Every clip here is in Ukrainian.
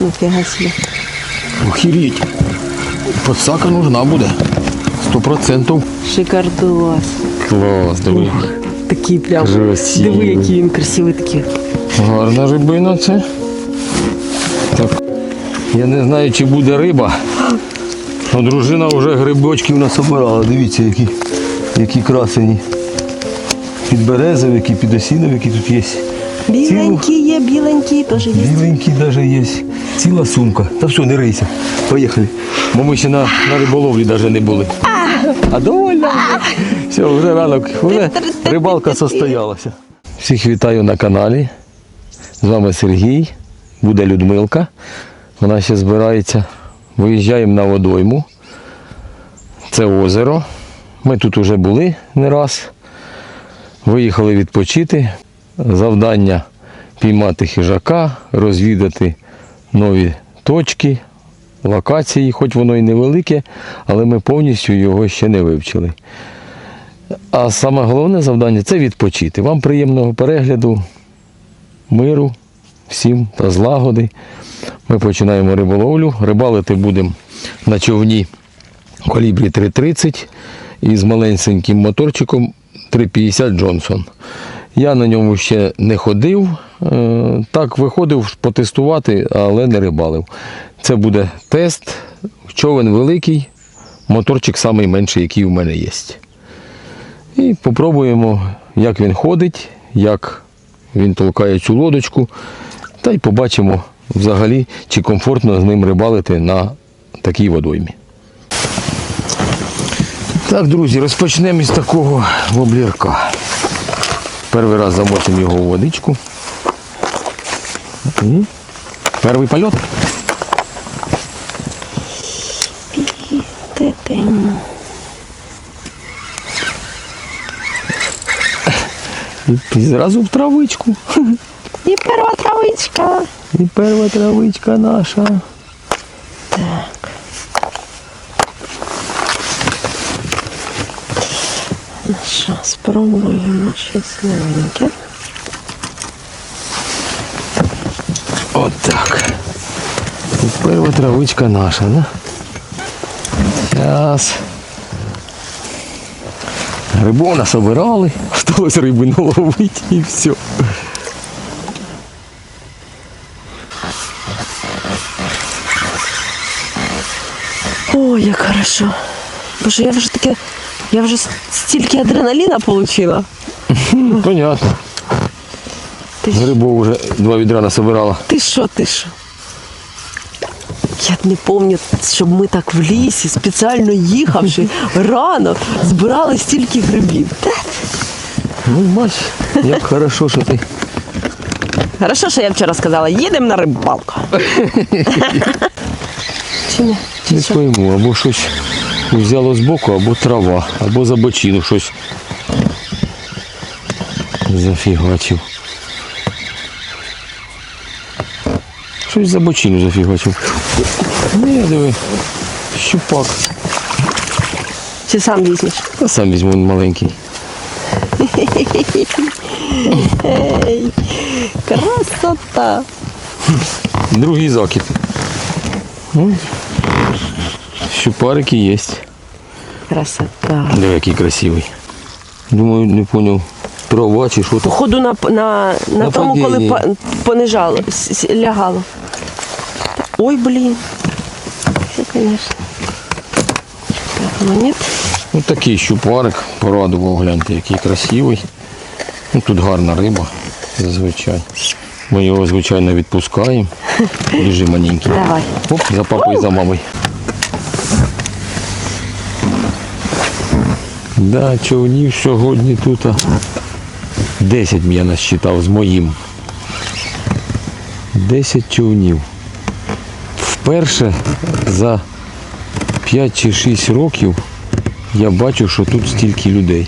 Нафіга собі. Охереть. Подсака нужна буде. Сто процентів. Шикардос. Клас, диви. Такий прям. Красивий. Диви, який він красивий такий. Гарна рибина це. Так. Я не знаю, чи буде риба. Но дружина вже грибочків насобирала. Дивіться, які, які красені. Підберезовики, підосіновики тут є. Біленький є, біленький теж є. Біленький навіть є. Ціла сумка. Та все, не рийся. Поїхали. Бо ми ще на, на риболовлі навіть не були. А довольно. Все, вже ранок. Вже рибалка состоялася. Всіх вітаю на каналі. З вами Сергій. Буде Людмилка. Вона ще збирається. Виїжджаємо на водойму. Це озеро. Ми тут вже були не раз. Виїхали відпочити. Завдання піймати хижака, розвідати нові точки, локації, хоч воно і невелике, але ми повністю його ще не вивчили. А саме головне завдання це відпочити. Вам приємного перегляду, миру, всім та злагоди. Ми починаємо риболовлю. Рибалити будемо на човні калібрі 330 і з маленьким моторчиком 350 Джонсон. Я на ньому ще не ходив. Е, Так, виходив потестувати, але не рибалив. Це буде тест. Човен великий, моторчик самий менший, який у мене є. І попробуємо, як він ходить, як він толкає цю лодочку. Та й побачимо взагалі, чи комфортно з ним рибалити на такій водоймі. Так, друзі, розпочнемо із такого воблірка. Перший раз замочимо його в водичку. І перший польот. І, і зразу в травичку. І перша травичка. І перша травичка наша. Ну що, спробуємо щось новеньке. Отак. І перша травичка наша, да? Зараз. Грибов насобирали, хтось риби наловить і все. Ой, як хорошо. Боже, я вже таке, я вже стільки адреналіна отримала. Понятно. Ти, ж- Грибов вже два відра насобирала. ти що, ти що? Я не пам'ятаю, щоб ми так в лісі, спеціально їхавши рано, збирали стільки грибів. Та, Ну, бач, як хорошо, що ти. Хорошо, що я вчора сказала, їдемо на рибалку. Чи ні? Чи Не що? пойму, або щось взяло збоку, або трава, або за бочину щось зафігачив. Щось за бочину зафігачив. Ні, диви, щупак. Чи сам візьмеш? Та сам візьму він маленький. Ей, красота! Другий закид. Щупарики є. Красота. Диви, який красивий. Думаю, не зрозумів, трава чи що то. Походу на, на, на, тому, коли понижало, с- с- лягало. Ой, блін. Це, звісно. Так. Ось такий щупарик порадував, гляньте, який красивий. Ну, тут гарна риба, зазвичай. Ми його, звичайно, відпускаємо. Біжи маленький. Давай. Оп, за папою за мамою. Да, човнів сьогодні тут. а, 10 я насчитав з моїм. 10 човнів. Вперше за 5 чи 6 років я бачу, що тут стільки людей.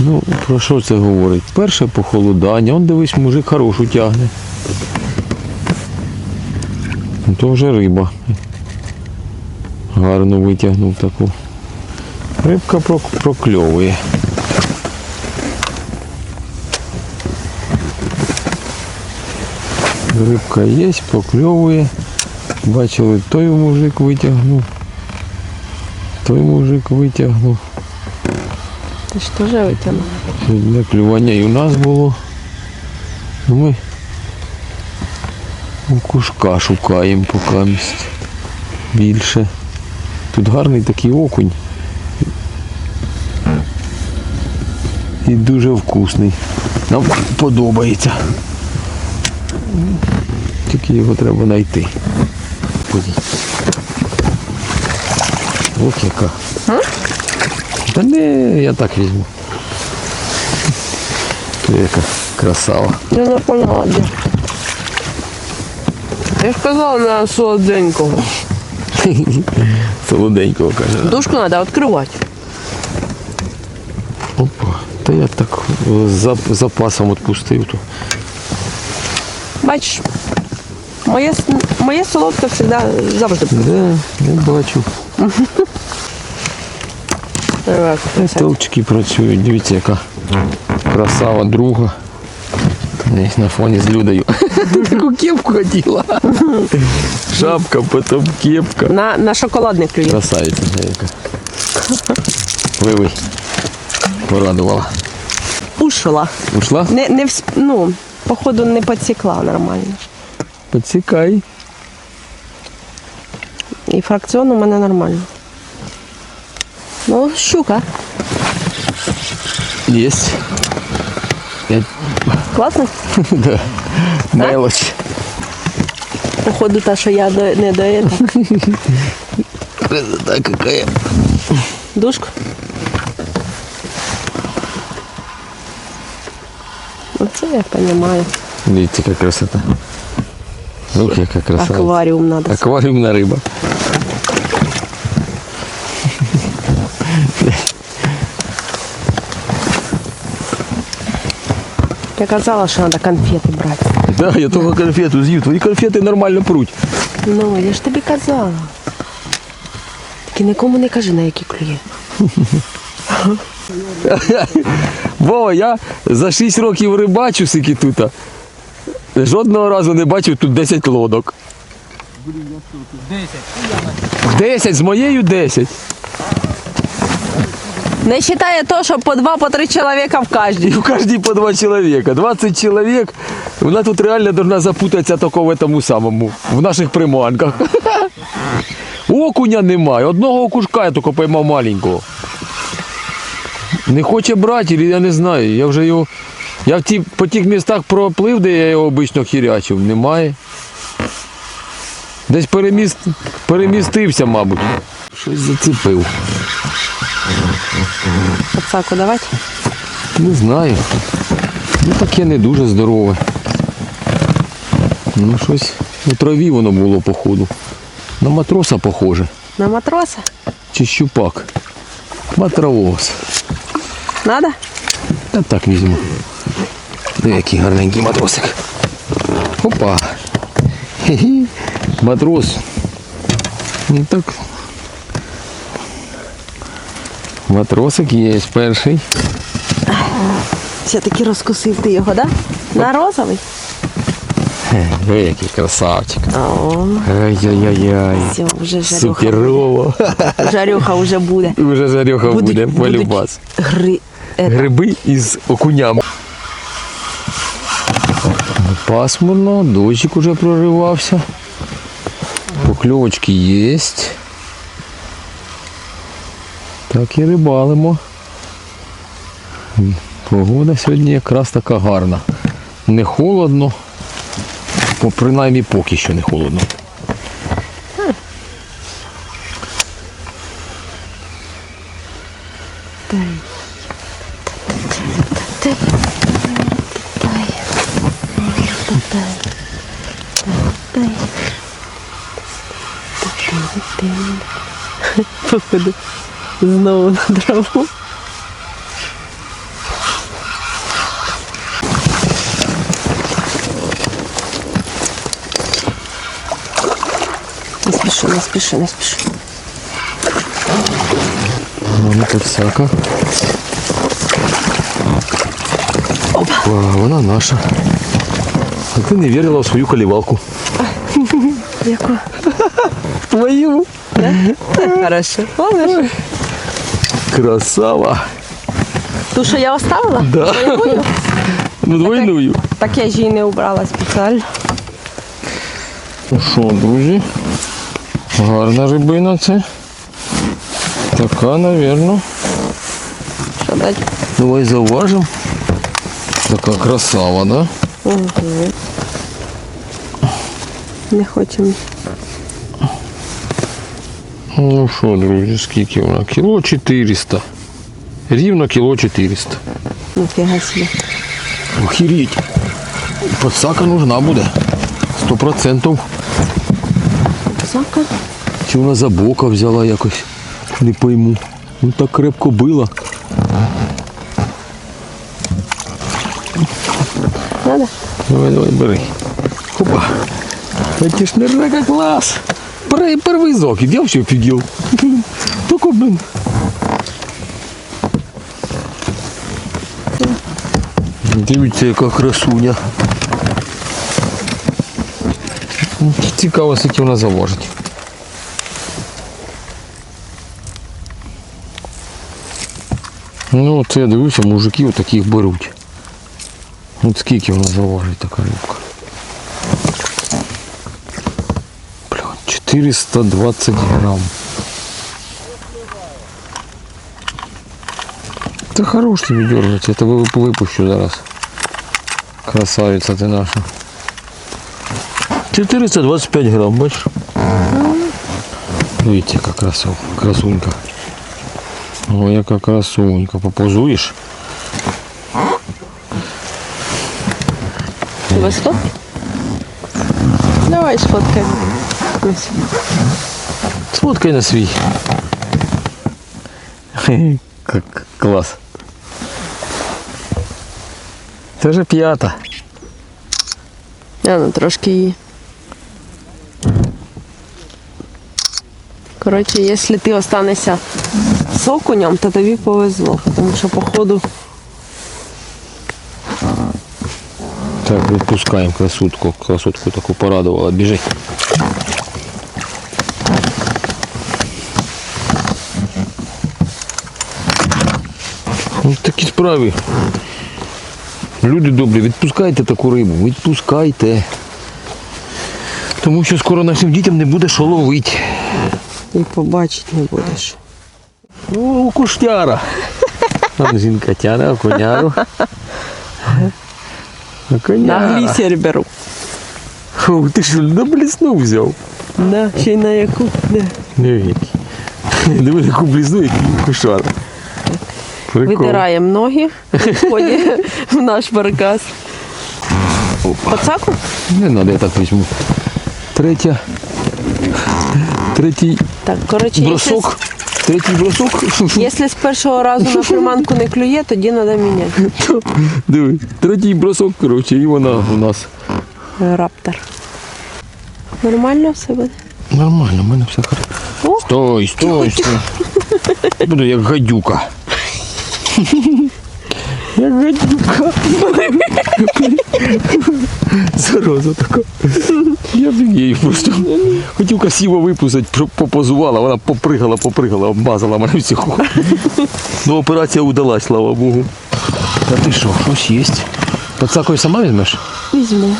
Ну, про що це говорить? Перше похолодання, он дивись, мужик хорошу тягне. Ну, То вже риба. Гарно витягнув таку. Рибка прок- прокльовує. Рибка є, покльовує. Бачили, той мужик витягнув. Той мужик витягнув. Ти ж теж витягнув. Для клювання і у нас було. Ну, Ми у кушка шукаємо поки. Більше. Тут гарний такий окунь. І дуже вкусний. Нам подобається. Тільки його треба знайти. Ох яка. Та не, я так візьму. Яка красава. Я не де. Я ж казала на солоденького. Солоденького каже. Дужку треба відкривати. Опа. Та я так з запасом відпустив. То. Бачиш, моє, моє солодке завжди завжди. Да, я бачу. Стовпчики працюють. Дивіться, яка красава друга. Десь на фоні з Людою. Таку кепку хотіла. Шапка, потім кепка. На, на шоколадний клює. Красавиця яка. Вивий. Порадувала. Ушла. Ушла? Не, не всп... ну, походу не підсікла нормально. Подсікай. І фракціон у мене нормально. Ну, щука. Есть. Пять. Класно? Да. Мелочь. Походу та, що я до, не до этого. Красота какая. Душку. Ну, це я розумію. Видите, какая красота. Ух, яка красота. Акваріум треба. Аквариумная рыба. Я казала, що треба конфети брати. Да, я только конфету з'їв. Твої конфети нормально пруть. Ну, я ж тобі казала. Тільки нікому не кажи, на які клює. Вова, я за 6 років рибачу сики тут. Жодного разу не бачив тут 10 лодок. Блін, я тут. 10. 10, з моєю 10. Не вважає то, що по два, по три чоловіка в кожній. У каждой по два человека. 20 человек. Вона тут реально должна запутатися тільки в этому самому, в наших приманках. Окуня немає. Одного окушка я тільки поймав маленького. Не хоче брати, я не знаю. Я вже його. Я в ті, по тих містах проплив, де я його обично хірячив. Немає. Десь переміст, перемістився, мабуть. Щось зацепив. Подсаку давати. Не знаю. Ну таке не дуже здорове. Ну щось у траві воно було походу. На матроса похоже. На матроса? Чи щупак. Матрос. Надо? Та так візьму. Диви, який гарненький матросик. Опа. Хі-хі. Матрос. Ну так. Матросик є перший. Все-таки розкусив ти його, да? На розовий? Диви, який красавчик. Ай-яй-яй. все, вже жарюха. Суперово. Жарюха вже буде. Уже жареха буде полюбас. гри... е, Гриби із окунями. Пасмурно, дощик уже проривався. Покльовочки є. Так і рибалимо. Погода сьогодні якраз така гарна. Не холодно. Принаймні поки що не холодно. Походу. Знову на траву. Не спіши, не спіши, не спіши. Вона подсака. Опа, вона наша. А ти не вірила в свою колівалку. Яку? Твою. Хорошо. Молодець. Красава. Ту, що я оставила? Да. Бойовую? Ну, двойную. Так я ж її не убрала спеціально. Ну що, друзі? Гарна рибина це. Така, напевно. Що дати? Давай зауважимо. Така красава, да? Угу. Не хочемо. Ну що, друзі, скільки вона? Кіло 400. Рівно кіло 400. Ніфіга собі. Охереть. Подсака нужна буде. Сто процентів. Зака. Чи вона за бока взяла якось? Не пойму. Ну так крепко била. Надо? Давай, давай, бери. Опа. Это ж ныряга класс. Пер- Первый закид, я вообще офигел. Только, блин. Дивіться, яка красуня. Цікаво, скільки вона заважить. Ну, це я дивився, мужики отаких беруть. От скільки вона заважить така рибка. 420 грам. Та хорош тобі дергать, я тебе вип- випущу зараз. Красавиця ти наша. 425 грам, бачиш? Дивіться, яка красу, красунька. Ой, яка красунька. Попозуєш? Тебе стоп? Давай сфоткаємо. Ось. Сфоткай на свій. Как клас. Це вже п'ята. А, ну трошки її. Коротше, якщо ти останешся з окунем, то тобі повезло, тому що походу Так, відпускаємо красотку. Красотку таку порадувала. Біжи. Ось такі справи. Люди добрі, відпускайте таку рибу, відпускайте. Тому що скоро нашим дітям не буде що ловити. і побачити не будеш. Ну, куштяра. Там жінка тяне окуняру. На Окуняра. глісер беру. Фу, ти що, на блісну взяв? Да, ще й на яку. Да. Диви. Диви, яку блізну, який кошар. Прикол. Витираємо ноги в в наш баркас. Пацаку? Не треба, я так візьму. Третя. Третій Так, коротше, якщо, бросок. Третій бросок. якщо з першого разу на приманку не клює, тоді треба міняти. Диви, третій бросок, коротше, і вона у нас. Раптор. Нормально все буде? Нормально, в мене все хорошо. Стой, стой, стой. Буду як гадюка. Як гадюка. Зараза така. Я б її просто хотів красиво випустити, щоб попозувала, вона попригала, попригала, обмазала мене всього. Ну, операція удалась, слава Богу. А ти що, щось є? Пацакою сама візьмеш? візьму.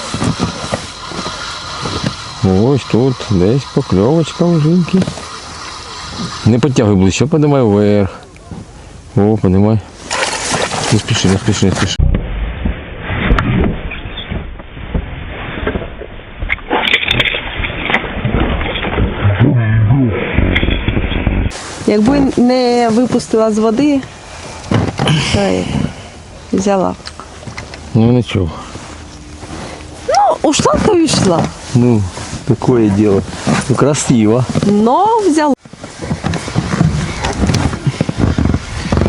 Ось тут десь покльовочка у жінки. Не підтягуй ближче, подимай вверх. О, подимай. Не спіши, не спіши, не спіши. Якби не випустила з води, то я взяла. Ну нічого. Ну, ушла, то й ушла. Ну, такое дело. Ну, красиво. Но взяла.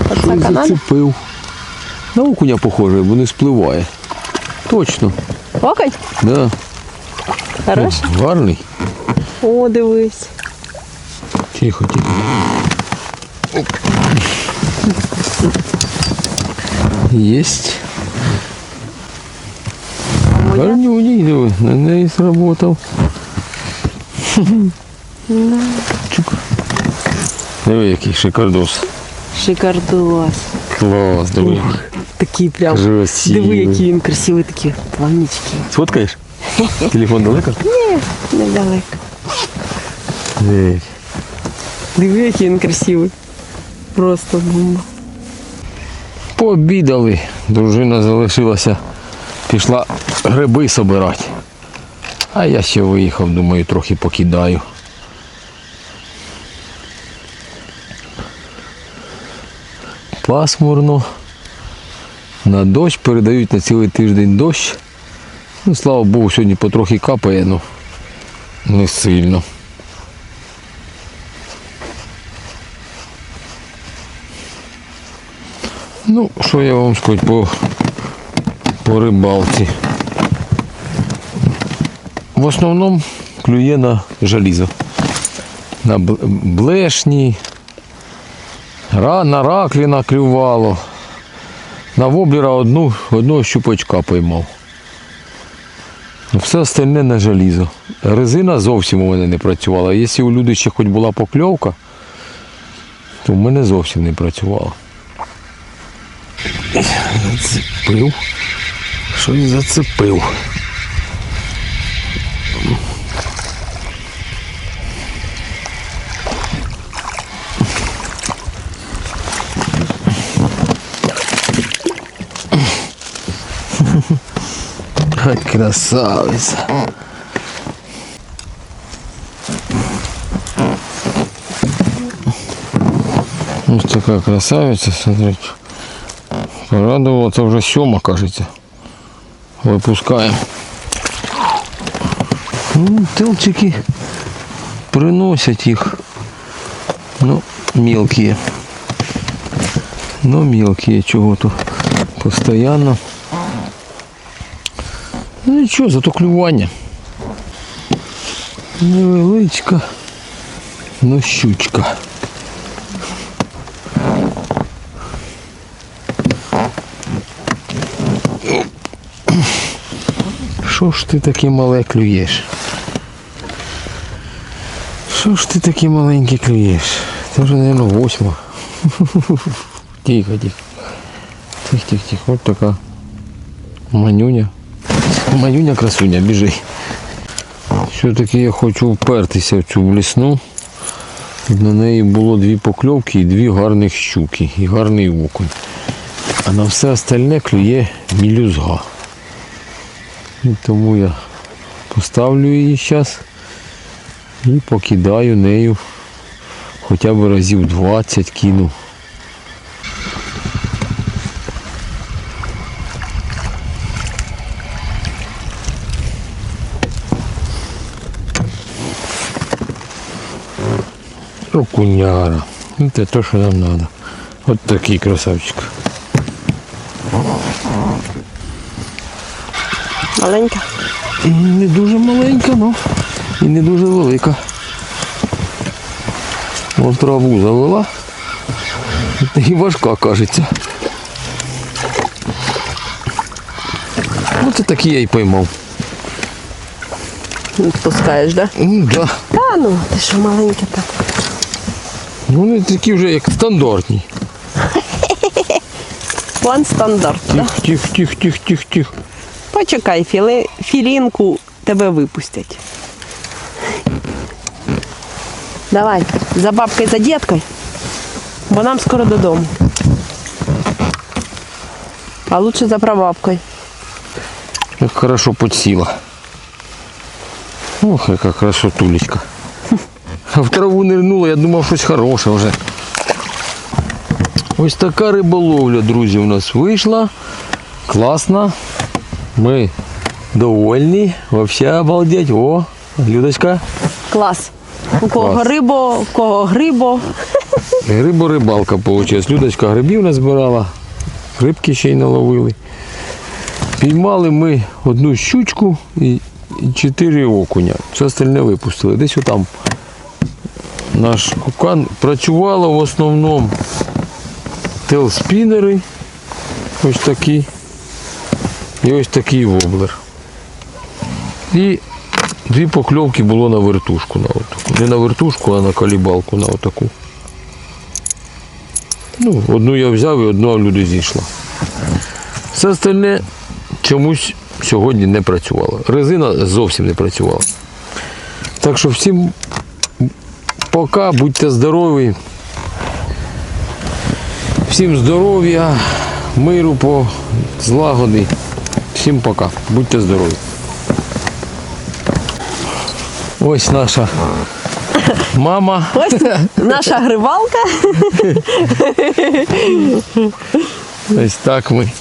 Пацака надо? Зацепив. На окуня похоже, бо не спливає. Точно. Окай? Да. Хорош? Гарний. О, дивись. Тихо, тихо. Єсть. Гарнюній, диви, на неї сработав. Чук. Диви, який шикардос. Шикардос. Клас, диви. Такий прям. Красивий. Диви, який він красивий, такі плавнички. Сфоткаєш? Телефон далеко? Ні, недалеко. Диви. Диви, який він красивий. Просто бомба. Пообідали. Дружина залишилася, пішла гриби собирати. А я ще виїхав, думаю, трохи покидаю. Пасмурно. На дощ передають на цілий тиждень дощ. Ну, слава Богу, сьогодні потрохи капає, ну не сильно. Ну, що я вам скажу по, по рибалці. В основному клює на желізо. На бл- блешні, на ракліна клювало. На воблера одну, одного щупачка поймав. Все остальне на желізо. Резина зовсім у мене не працювала. Якщо у люди ще хоч була покльовка, то в мене зовсім не працювала. Зацепив. Щось зацепив. Ай, красавиця. Ось така красавиця, смотрите. Порадувало, це вже сьома, кажеться. Випускаємо. Ну, Тилчики приносять їх. Ну, мелкі. Ну, мелкі, чого то постоянно. Ну нічого, зато клювання. Невеличка, ну щучка. Що ж ти таке мале клюєш? Що ж ти таке маленьке клюєш? Це вже, мабуть, восьма. Тихо, тихо. Тихо, тихо, тихо. От така манюня. Манюня красуня, біжи. Все-таки я хочу впертися в цю блісну. На неї було дві покльовки і дві гарних щуки і гарний окунь. А на все остальне клює мілюзга. І тому я поставлю її зараз і покидаю нею хоча б разів 20 кину. Окуняра. Це те, що нам треба. От такий красавчик. Маленька. Не дуже маленька, ну і не дуже велика. Вон траву завела. І важка кажеться. Оце такі я і поймав. Відпускаєш, да? Ну, да. Та ну, ти що маленька так. Ну, вони такі вже як стандартні. План стандарт, да? Тих, тих, тих, тих, тих, тих. Почекай, філи, філінку тебе випустять. Давай, за бабкою, за діткою, бо нам скоро додому. А лучше за прабабкою. Як хорошо подсіла. Ох, яка красотулечка. В траву нирнула, я думав, щось хороше вже. Ось така риболовля, друзі, у нас вийшла. Класна. Ми довольні. Вообще обалдеть. О, Людочка. Клас. У кого Клас. рибо, у кого грибо. Рибо-рибалка вийшла. Людочка грибів назбирала, рибки ще й наловили. Піймали ми одну щучку і і чотири окуня. Все остальне випустили. Десь отам наш кукан працювало в основному телспінери. Ось такі. І ось такий воблер. І дві покльовки було на вертушку. На. Не на вертушку, а на калібалку на отаку. Ну, одну я взяв і одну люди зійшла. Все остальне чомусь сьогодні не працювало. Резина зовсім не працювала. Так що всім пока, будьте здорові. Всім здоров'я, миру по злагоди. Всім пока. Будьте здорові. Ось наша мама. Ось наша гривалка. Ось так ми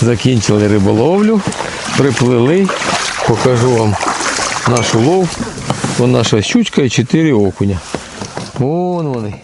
закінчили риболовлю, приплили. Покажу вам наш улов. Вон наша щучка і чотири окуня. Вон вони.